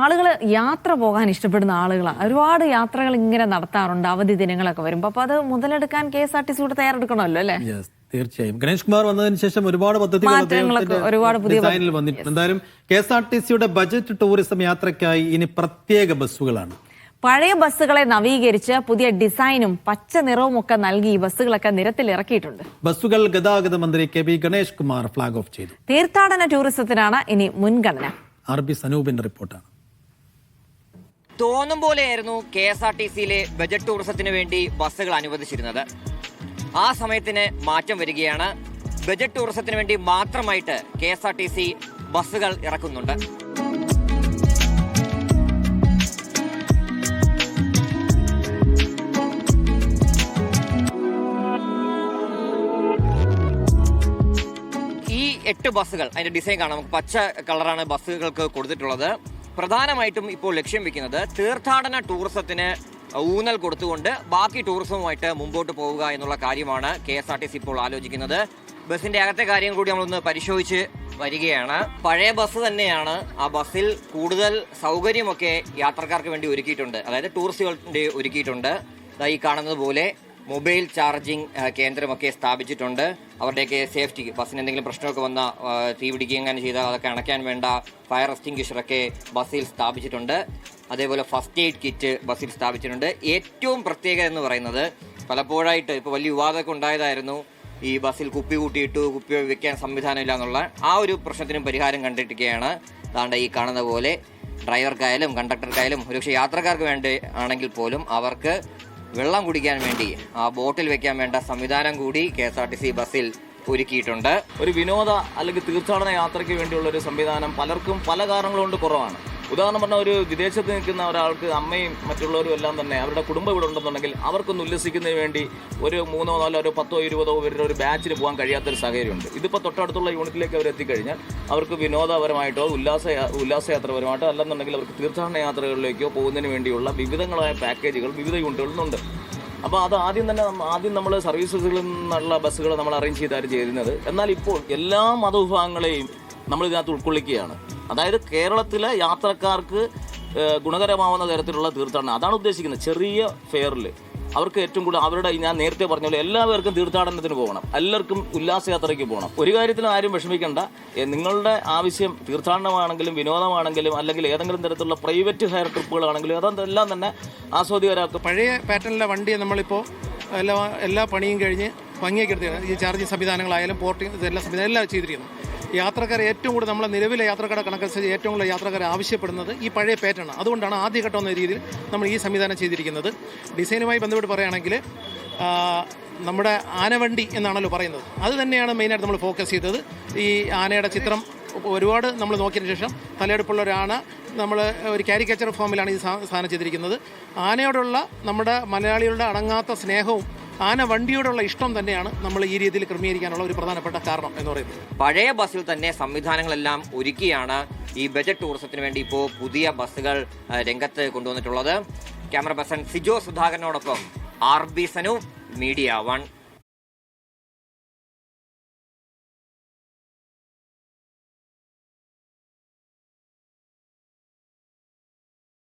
ആളുകൾ യാത്ര പോകാൻ ഇഷ്ടപ്പെടുന്ന ആളുകളാണ് ഒരുപാട് യാത്രകൾ ഇങ്ങനെ നടത്താറുണ്ട് അവധി ദിനങ്ങളൊക്കെ വരുമ്പോൾ അപ്പോൾ അത് മുതലെടുക്കാൻ K S R T C കൂടെ തയ്യാറെടുക്കണമല്ലോ അല്ലേ? തീർച്ചയായും. ഗണേഷ് കുമാർ വന്നതിന് ശേഷം ഒരുപാട് പദ്ധതികൾ ഒരുപാട് പുതിയ വന്നിട്ടുണ്ട്. എന്തായാലും കെ എസ് ആർ ടി സിയുടെ ബജറ്റ് ടൂറിസം യാത്രയ്ക്കായി ഇനി പ്രത്യേക ബസ്സുകളാണ്. പഴയ ബസ്സുകളെ നവീകരിച്ച് പുതിയ ഡിസൈനും പച്ച നിറവും ഒക്കെ നൽകി ഈ ബസ്സുകളൊക്കെ നിരത്തിൽ ഇറക്കിയിട്ടുണ്ട്. ബസ്സുകൾ ഗതാഗത മന്ത്രി K B Ganesh Kumar flag off ചെയ്തു. തീർത്ഥാടന ടൂറിസത്തിനാണ് ഇനി മുൻഗണന. ആർ ബി സനൂപിന്റെ റിപ്പോർട്ടാണ്. തോന്നും പോലെയായിരുന്നു കെ എസ് ആർ ടി സിയിലെ ബജറ്റ് ടൂറിസത്തിന് വേണ്ടി ബസ്സുകൾ അനുവദിച്ചിരുന്നത്. ആ സമയത്തിന് മാറ്റം വരികയാണ്. ബജറ്റ് ടൂറിസത്തിന് വേണ്ടി മാത്രമായിട്ട് K S R T C ബസ്സുകൾ ഇറക്കുന്നുണ്ട്. ഈ എട്ട് ബസ്സുകൾ അതിന്റെ ഡിസൈൻ കാണാം. നമുക്ക് പച്ച കളറാണ് ബസ്സുകൾക്ക് കൊടുത്തിട്ടുള്ളത്. പ്രധാനമായിട്ടും ഇപ്പോൾ ലക്ഷ്യം വെക്കുന്നത് തീർത്ഥാടന ടൂറിസത്തിന് ഊന്നൽ കൊടുത്തുകൊണ്ട് ബാക്കി ടൂറിസവുമായിട്ട് മുമ്പോട്ട് പോവുക എന്നുള്ള കാര്യമാണ് K S R T C ഇപ്പോൾ ആലോചിക്കുന്നത്. ബസ്സിന്റെ അകത്തെ കാര്യം കൂടി നമ്മളൊന്ന് പരിശോധിച്ച് വരികയാണ്. പഴയ ബസ് തന്നെയാണ് ആ ബസ്സിൽ കൂടുതൽ സൗകര്യമൊക്കെ യാത്രക്കാർക്ക് വേണ്ടി ഒരുക്കിയിട്ടുണ്ട്. അതായത് ടൂറിസ്റ്റുകളുടെ ഒരുക്കിയിട്ടുണ്ട്. ഈ കാണുന്നത് പോലെ മൊബൈൽ ചാർജിംഗ് കേന്ദ്രമൊക്കെ സ്ഥാപിച്ചിട്ടുണ്ട്. അവരുടെയൊക്കെ സേഫ്റ്റി ബസ്സിന് എന്തെങ്കിലും പ്രശ്നമൊക്കെ വന്ന തീ പിടിക്കുകയും അങ്ങനെ ചെയ്താൽ അതൊക്കെ അണയ്ക്കാൻ വേണ്ട ഫയർ എക്സ്റ്റിംഗ്വിഷറൊക്കെ ബസ്സിൽ സ്ഥാപിച്ചിട്ടുണ്ട്. അതേപോലെ ഫസ്റ്റ് എയ്ഡ് കിറ്റ് ബസ്സിൽ സ്ഥാപിച്ചിട്ടുണ്ട്. ഏറ്റവും പ്രത്യേകത എന്ന് പറയുന്നത് പലപ്പോഴായിട്ട് ഇപ്പോൾ വലിയ വിവാദമൊക്കെ ഉണ്ടായതായിരുന്നു. ഈ ബസ്സിൽ കുപ്പി കൂട്ടിയിട്ടു കുപ്പി വെക്കാൻ സംവിധാനമില്ല എന്നുള്ള ആ ഒരു പ്രശ്നത്തിനും പരിഹാരം കണ്ടിരിക്കുകയാണ്. അതാണ്ട് ഈ കാണുന്ന പോലെ ഡ്രൈവർക്കായാലും കണ്ടക്ടർക്കായാലും ഒരുപക്ഷെ യാത്രക്കാർക്ക് വേണ്ടി ആണെങ്കിൽ പോലും അവർക്ക് വെള്ളം കുടിക്കാൻ വേണ്ടി ആ ബോട്ടിൽ വെക്കാൻ വേണ്ട സംവിധാനം കൂടി K S R T C ബസ്സിൽ ഒരുക്കിയിട്ടുണ്ട്. ഒരു വിനോദ അല്ലെങ്കിൽ തീർത്ഥാടന യാത്രയ്ക്ക് വേണ്ടിയുള്ള ഒരു സംവിധാനം പലർക്കും പല കാരണങ്ങൾ കൊണ്ട് കുറവാണ്. ഉദാഹരണം പറഞ്ഞാൽ ഒരു വിദേശത്ത് നിൽക്കുന്ന ഒരാൾക്ക് അമ്മയും മറ്റുള്ളവരും എല്ലാം തന്നെ അവരുടെ കുടുംബം ഇവിടെ ഉണ്ടെന്നുണ്ടെങ്കിൽ അവർക്കൊന്ന് ഉല്ലസിക്കുന്നതിന് വേണ്ടി ഒരു മൂന്നോ നാലോ ഒരു പത്തോ ഇരുപതോ പേരുടെ ഒരു ബാച്ചിൽ പോകാൻ കഴിയാത്തൊരു സാഹചര്യമുണ്ട്. ഇതിപ്പോൾ തൊട്ടടുത്തുള്ള യൂണിറ്റിലേക്ക് അവർ എത്തിക്കഴിഞ്ഞാൽ അവർക്ക് വിനോദപരമായിട്ടോ ഉല്ലാസ ഉല്ലാസയാത്രപരമായിട്ടോ അല്ലെന്നുണ്ടെങ്കിൽ അവർക്ക് തീർത്ഥാടന യാത്രകളിലേക്കോ പോകുന്നതിന് വേണ്ടിയുള്ള വിവിധങ്ങളായ പാക്കേജുകൾ വിവിധ യൂണിറ്റുകളിൽ നിന്നുണ്ട് അപ്പോൾ അത് ആദ്യം തന്നെ ആദ്യം നമ്മൾ സർവീസുകളിൽ നിന്നുള്ള ബസ്സുകൾ നമ്മൾ അറേഞ്ച് ചെയ്താണ് ചെയ്യുന്നത് എന്നാൽ ഇപ്പോൾ എല്ലാ മതവിഭാഗങ്ങളെയും നമ്മൾ ഇതിനകത്ത് ഉൾക്കൊള്ളിക്കുകയാണ്. അതായത് കേരളത്തിലെ യാത്രക്കാർക്ക് ഗുണകരമാവുന്ന തരത്തിലുള്ള തീർത്ഥാടനം. അതാണ് ഉദ്ദേശിക്കുന്നത്. ചെറിയ ഫെയറിൽ. അവർക്ക് ഏറ്റവും കൂടുതൽ അവരുടെ ഞാൻ നേരത്തെ പറഞ്ഞ പോലെ എല്ലാവർക്കും തീർത്ഥാടനത്തിന് പോകണം. എല്ലാവർക്കും ഉല്ലാസയാത്രയ്ക്ക് പോകണം. ഒരു കാര്യത്തിലും ആരും വിഷമിക്കേണ്ട. നിങ്ങളുടെ ആവശ്യം തീർത്ഥാടനമാണെങ്കിലും വിനോദമാണെങ്കിലും അല്ലെങ്കിൽ ഏതെങ്കിലും തരത്തിലുള്ള പ്രൈവറ്റ് ഹയർ ട്രിപ്പുകളാണെങ്കിലും അതെല്ലാം തന്നെ ആസ്വാദികരാക്കും പഴയ പാറ്റേണിലെ വണ്ടിയെ നമ്മളിപ്പോൾ എല്ലാ എല്ലാ പണിയും കഴിഞ്ഞ് ഭംഗിയൊക്കെ എടുത്തിരുന്നത് ഈ ചാർജിങ് സംവിധാനങ്ങളായാലും പോർട്ടിങ് ഇതെല്ലാം സംവിധാനം എല്ലാം ചെയ്തിരിക്കുന്നു. യാത്രക്കാർ ഏറ്റവും കൂടുതൽ നമ്മളെ നിലവിലെ യാത്രക്കാരുടെ കണക്കനുസരിച്ച് ഏറ്റവും കൂടുതൽ യാത്രക്കാർ ആവശ്യപ്പെടുന്നത് ഈ പഴയ പാറ്റേൺ അതുകൊണ്ടാണ് ആദ്യഘട്ടം എന്ന രീതിയിൽ നമ്മൾ ഈ സംവിധാനം ചെയ്തിരിക്കുന്നത്. ഡിസൈനുമായി ബന്ധപ്പെട്ട് പറയുകയാണെങ്കിൽ നമ്മുടെ ആനവണ്ടി എന്നാണല്ലോ പറയുന്നത്. അത് തന്നെയാണ് മെയിനായിട്ട് നമ്മൾ ഫോക്കസ് ചെയ്തത്. ഈ ആനയുടെ ചിത്രം ഒരുപാട് നമ്മൾ നോക്കിയതിന് ശേഷം തലയെടുപ്പുള്ള ഒരു ആന നമ്മൾ ഒരു കാരിക്കേച്ചർ ഫോമിലാണ് ഈ സാധനം ചെയ്തിരിക്കുന്നത്. ആനയോടുള്ള നമ്മുടെ മലയാളികളുടെ അടങ്ങാത്ത സ്നേഹവും ആന വണ്ടിയോടുള്ള ഇഷ്ടം തന്നെയാണ് നമ്മൾ ഈ രീതിയിൽ ക്രമീകരിക്കാനുള്ള ഒരു പ്രധാനപ്പെട്ട കാരണം എന്ന് പറയുന്നത്. പഴയ ബസ്സിൽ തന്നെ സംവിധാനങ്ങളെല്ലാം ഒരുക്കിയാണ് ഈ ബജറ്റ് ടൂറിസത്തിന് വേണ്ടി ഇപ്പോൾ പുതിയ ബസ്സുകൾ രംഗത്ത് കൊണ്ടുവന്നിട്ടുള്ളത്. ക്യാമറ പേഴ്സൺ സിജോ സുധാകരനോടൊപ്പം R B Sanu media one.